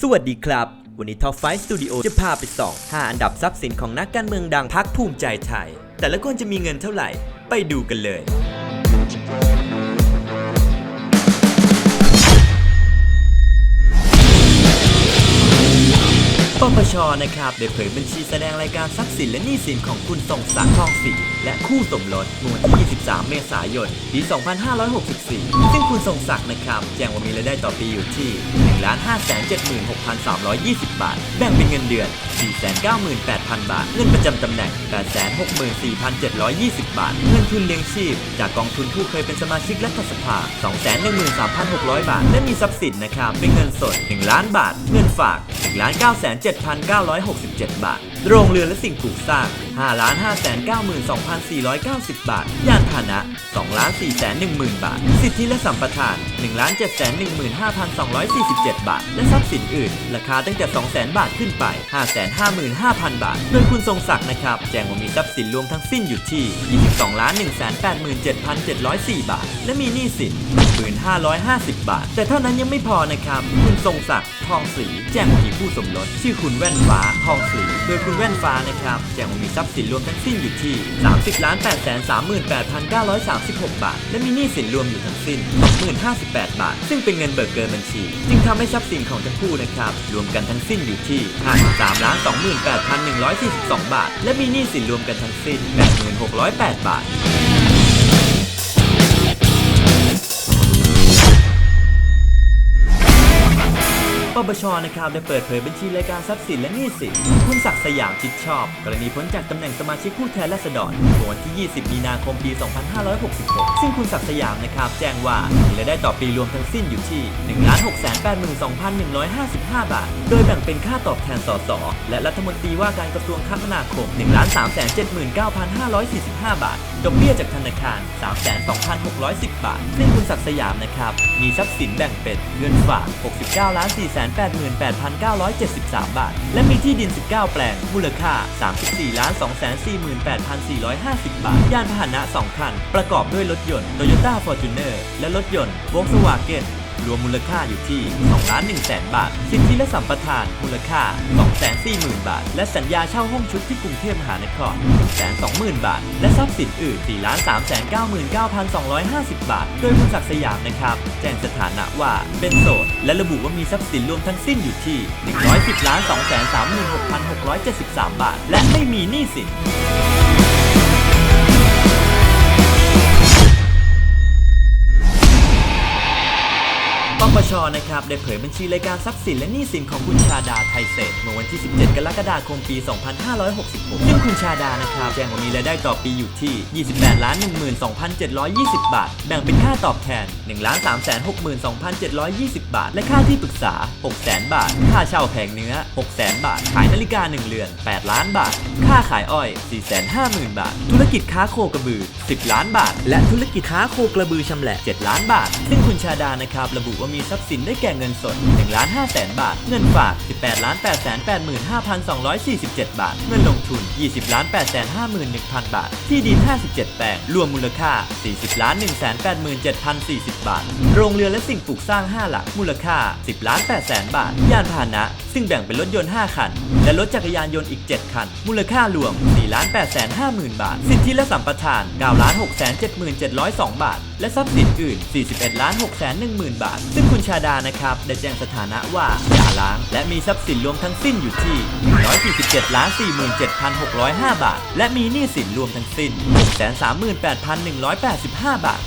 สวัสดีครับ วันนี้ Top 5 Studio จะพาไปส่อง 5 อันดับทรัพย์สินของนักการเมืองดังพักภูมิใจไทย แต่ละคนจะมีเงินเท่าไหร่ ไปดูกันเลย ปปชนะครับ ได้เผยบัญชีแสดงรายการทรัพย์สินและหนี้สินของคุณทรงศักดิ์ทองศรี และคู่สมรสเมื่อวันที่ 23 เมษายน ปี 2564 ซึ่งคุณทรงศักดิ์นะครับแจ้งว่ามีรายได้ต่อปีอยู่ที่ 1,576,320 บาท แบ่งเป็นเงินเดือน 498,000 บาท เงินประจำตำแหน่ง 864,720 บาท เงินทุนเลี้ยงชีพ จากกองทุนผู้เคยเป็นสมาชิกรัฐสภา 213,600 บาท และมีทรัพย์สินนะครับเป็นเงินสด 1 ล้านบาท เงินฝาก 1,97,967 บาท โรงเรือนและสิ่งปลูกสร้าง 5 592,490 บาท ยานพาหนะ 2 4 1 0 0 0 บาท สิทธิและสัมปทาน 1 7 1 5,247 บาท และทรัพย์สินอื่น ราคาตั้งแต่ 200,000 บาทขึ้นไป 555,000 บาท โดยคุณทรงศักดิ์นะครับ แจ้งว่ามีทรัพย์สินรวมทั้งสิ้นอยู่ที่ 22 187,704 บาท และมีหนี้สิน1,550 บาท แต่เท่านั้นยังไม่พอนะครับ คุณทรงศักดิ์ทองศรีแจ้งว่ามีผู้สมรสชื่อคุณแว่นฟ้าทองศรีโดยคุณแว่นฟ้านะครับแจงมีทรัพย์สินรวมทั้งสิ้นอยู่ที่ 30 8 3 8 9 3 6 บาท และมีหนี้สินรวมอยู่ทั้งสิ้น2058 บาท ซึ่งเป็นเงินเบิกเกินบัญชี จึงทำให้ทรัพย์สินของทั้งคู่นะครับ รวมกันทั้งสิ้นอยู่ที่53 28,142 บาท และมีหนี้สินรวมกันทั้งสิ้น86,08 บาท ปชนะครับได้เปิดเผยบัญชีรายการทรัพย์สินและหนี้สินคุณศักดิ์สยามชิดชอบ กรณีพ้นจากตำแหน่งสมาชิกผู้แทนราษฎรวันที่ 20 มีนาคม ปี 2566 ซึ่งคุณศักดิ์สยามนะครับแจ้งว่ามีรายได้ต่อปีรวมทั้งสิ้นอยู่ที่ 1,682,155 บาท โดยแบ่งเป็นค่าตอบแทนสส และรัฐมนตรีว่าการกระทรวงคมนาคม 1,379,545 บาท ดอกเบี้ยจากธนาคาร 3,2610 บาท ซึ่งคุณศักดิ์สยามนะครับมีทรัพย์สินแบ่งเป็นเงินฝาก 69,400,000 88,973 บาท และมีที่ดิน 19 แปลง มูลค่า 34ล้าน248,450 บาท ยานพาหนะ 2 คัน ประกอบด้วยรถยนต์ Toyota Fortuner และรถยนต์ Volkswagen รวมมูลค่าอยู่ที่2ล้าน1แสนบาท สิทธิและสัมปทาน มูลค่า 240,000 บาท และสัญญาเช่าห้องชุดที่กรุงเทพมหานคร120,000 บาท และทรัพย์สินอื่น4ล้าน399,250 บาท โดยคุณศักดิ์สยามนะครับ แจ้งสถานะว่าเป็นโสด และระบุว่ามีทรัพย์สินรวมทั้งสิ้นอยู่ที่ 110ล้าน236,673 บาท และไม่มีหนี้สิน นะครับ ได้เผยบัญชีรายการทรัพย์สินและหนี้สินของคุณชาดาไทยเศรษเมื่อวันที่ 17 กรกฎาคมปี 2566 ซึ่งคุณชาดานะครับ แจ้งว่ามีรายได้ต่อปีอยู่ที่ 28ล้าน12,720 บาท แบ่งเป็นค่าตอบแทน1ล้าน3 6 2,720 บาท และค่าที่ปรึกษา 600,000บาท ค่าเช่าแผงเนื้อ600,000 บาท ขายนาฬิกา 1 เรือน 8 ล้านบาท ค่าขายอ้อย 450,000 บาท ธุรกิจค้าโคกระบือ 10 ล้านบาท และธุรกิจค้าโคกระบือชำแหละ 7 ล้านบาท ซึ่งคุณชาดานะครับระบุว่ามีทรัพย์สินได้แก่เงินสด1ล้าน5แสนบาท เงินฝาก 18ล้าน8 8 5,247 บาท เงินลงทุน 20ล้าน8 5 1,000 บาท ที่ดิน 57 แปลง รวมมูลค่า 40ล้าน1 8 7,040 บาท โรงเรือนและสิ่งปลูกสร้าง 5 หลัก มูลค่า 10ล้าน8แสนบาท ยานพาหนะ ซึ่งแบ่งเป็นรถยนต์ 5 คัน และรถจักรยานยนต์อีก 7 คัน มูลค่ารวม4ล้าน8แสน50,000 บาท สิทธิและสัมปทาน9ล้าน6 7 702 บาท และทรัพย์สินอื่น 41ล้าน6 1 0 0 0 0 บาท ซึ่งคุณชาดานะครับได้แจ้งสถานะว่าอย่าล้าง และมีทรัพย์สินรวมทั้งสิ้นอยู่ที่ 147ล้าน47,605 บาท และมีหนี้สินรวมทั้งสิ้น 638,185 บาท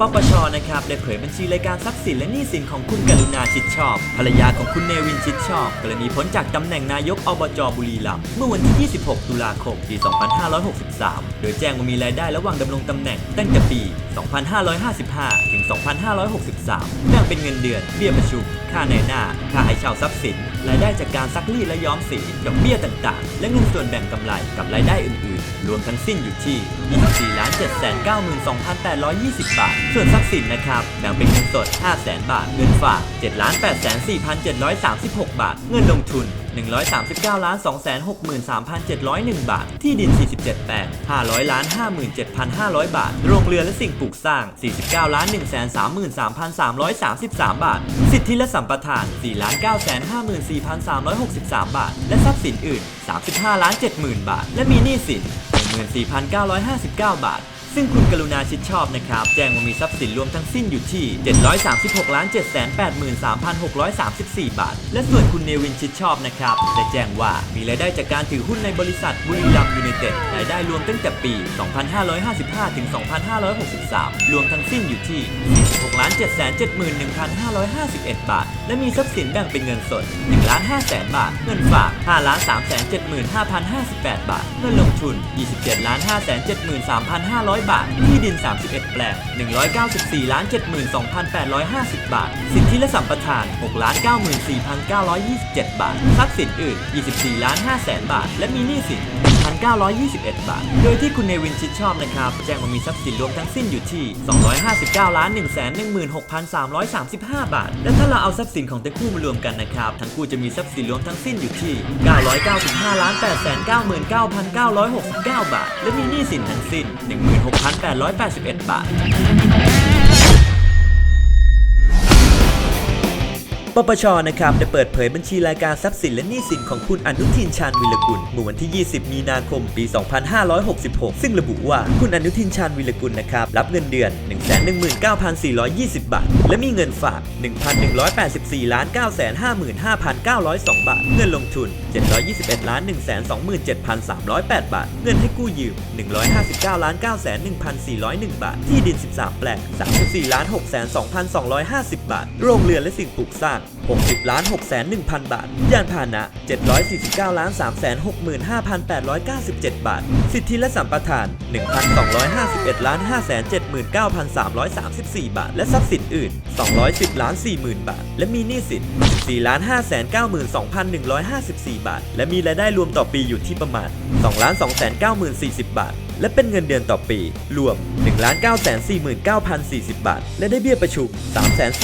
ปปชนะครับได้เผยบัญชีรายการทรัพย์สินและหนี้สินของคุณกรุณาชิดชอบ ภรรยาของคุณเนวินชิดชอบกรณีพ้นจากตำแหน่งนายกอบจบุรีรัมย์เมื่อวันที่ 26 ตุลาคม ปี 2563 โดยแจ้งว่ามีรายได้ระหว่างดำรงตำแหน่งตั้งแต่ปี 2555 ถึง 2563แบ่งเป็นเงินเดือน เบี้ยประชุม ค่าในหน้า ค่าให้เช่าทรัพย์สิน รายได้จากการซักรีดและย้อมสี ดอกเบี้ยต่างๆ และเงินส่วนแบ่งกำไรกับรายได้อื่น รวมทั้งสิ้นอยู่ที่ 24ล้าน792,820 บาท ส่วนทรัพย์สินนะครับแบ่งเป็นเงินสด 5 0 0 0 0 0 บาท เงินฝาก 7 8 4 736 บาท เงินลงทุน 139ล้าน263,701 บาท ที่ดิน 47 แปลง 500ล้าน57,500 บาท โรงเรือนและสิ่งปลูกสร้าง 49ล้าน133,333 บาท สิทธิและสัมปทาน 4 954,363 บาท และทรัพย์สินอื่น 35ล้าน70,000 บาท และมีหนี้สิน 14,959 บาท ซึ่งคุณกรุณาชิดชอบนะครับ แจ้งว่ามีทรัพย์สินรวมทั้งสิ้นอยู่ที่ 736ล้าน783,634 บาท และส่วนคุณเนวินชิดชอบนะครับได้แจ้งว่ามีรายได้จากการถือหุ้นในบริษัทบุรีรัมยูไนเต็ดรายได้รวมตั้งแต่ปี 2555 ถึง 2563 รวมทั้งสิ้นอยู่ที่ 46ล้าน771,551 บาท และมีทรัพย์สินแบ่งเป็นเงินสด1ล้าน5แสนบาท เงินฝาก5ล้าน375,058 บาท เงินลงทุน 27ล้าน573,500บาท ที่ดิน 31 แปลง 194ล้าน72,850 บาท สิทธิและสัมปทาน6ล้าน94,927 บาท ทรัพย์สินอื่น 24ล้าน5แสนบาท และมีหนี้สิน1,921 บาท โดยที่คุณเนวินชิดชอบนะครับ แจ้งว่ามีทรัพย์สินรวมทั้งสิ้นอยู่ที่ 259ล้าน116,335 บาท และถ้าเราเอาทรัพย์สินของทั้งคู่มารวมกันนะครับ ทั้งคู่จะมีทรัพย์สินรวมทั้งสิ้นอยู่ที่ 995ล้าน899,969 บาท และมีหนี้สินทั้งสิ้น 1 6 6,881 บาท ปชนะครับได้เปิดเผยบัญชีรายการทรัพย์สินและหนี้สินของคุณอนุทินชาญวิรกุลเมื่อวันที่ 20 มีนาคม ปี 2566 ซึ่งระบุว่าคุณอนุทินชาญวิรกุลนะครับรับเงินเดือน 119,420 บาท และมีเงินฝาก 1,184ล้าน955,902 บาท เงินลงทุน 721ล้าน127,308 บาท เงินให้กู้ยืม 159ล้าน901,401 บาท ที่ดิน 13 แปลง34ล้าน602,250 บาท โรงเรือนและสิ่งปลูกสร้าง60ล้าน6 1 0 0 0 บาท ยานพาหนะ 749ล้าน365,897 บาท สิทธิและสัมปทาน 1,251ล้าน579,334 บาท และทรัพย์สินอื่น 210ล้าน40,000 บาท และมีหนี้สิน4ล้าน592,154 บาท และมีรายได้รวมต่อปีอยู่ที่ประมาณ2ล้าน290,040 บาท และเป็นเงินเดือนต่อปี รวม 1 9 4 9 0 40 บาท และได้เบี้ยประชุม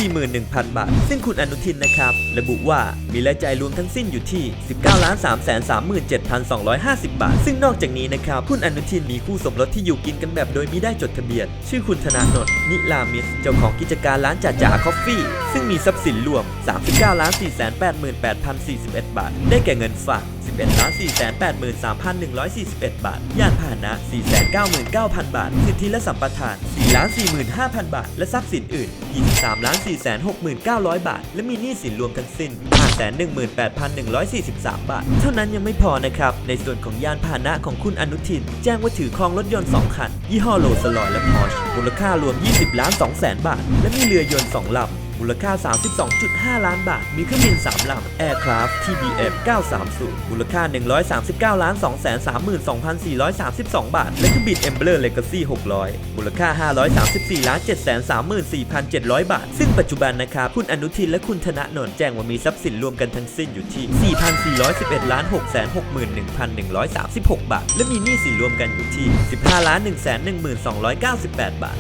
341,000 บาท ซึ่งคุณอนุทินนะครับ ระบุว่ามีรายจ่ายรวมทั้งสิ้นอยู่ที่ 19 3 3 7 250 บาท ซึ่งนอกจากนี้นะครับ คุณอนุทินมีคู่สมรสที่อยู่กินกันแบบโดยมิได้จดทะเบียน ชื่อคุณธนาโนนนิลามิส เจ้าของกิจการร้านจ่าจ่าคอฟฟี่ ซึ่งมีทรัพย์สินรวม 39 4 8 8 0 41 บาท ได้แก่เงินฝาก 11 483,141 บาท ยานพาหนะ499,000 บาท สิทธิและสัมปทาน4ล้าน45,000 บาท และทรัพย์สินอื่น 23ล้าน469,000 บาท และมีหนี้สินรวมทั้งสิ้น 518,143 บาท เท่านั้นยังไม่พอนะครับ ในส่วนของยานพาหนะของคุณอนุทิน แจ้งว่าถือครองรถยนต์ 2 คัน ยี่ห้อโรลสลอยและพอร์ชมูลค่ารวม 20 ล้าน2แสนบาท และมีเรือยนต์ 2 ลำ มูลค่า 32.5 ล้านบาท มีเครื่องบิน3ลำ Aircraft TBM 930 มูลค่า 139ล้าน232,432 บาท และเครื่องบิน Embraer Legacy 600 มูลค่า 534ล้าน734,700 บาท ซึ่งปัจจุบันนะครับ คุณอนุทินและคุณธนาโนนแจ้งว่ามีทรัพย์สินรวมกันทั้งสิ้นอยู่ที่ 4,411ล้าน661,136 บาท และมีหนี้สินรวมกันอยู่ที่ 15ล้าน112,298 บาท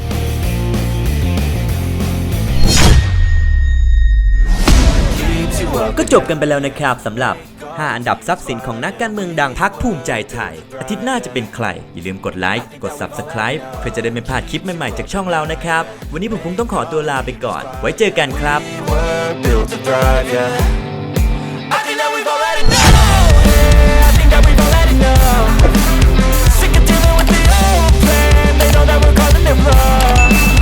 ก็จบกันไปแล้วนะครับสำหรับ 5 อันดับทรัพย์สินของนักการเมืองดังพักภูมิใจไทย อาทิตย์หน้าจะเป็นใคร อย่าลืมกดไลค์กด Subscribe เพื่อจะได้ไม่พลาดคลิปใหม่ๆจากช่องเรานะครับ วันนี้ผมคงต้องขอตัวลาไปก่อน ไว้เจอกันครับ Sick of dealing with the old plan They know that we're causing them harm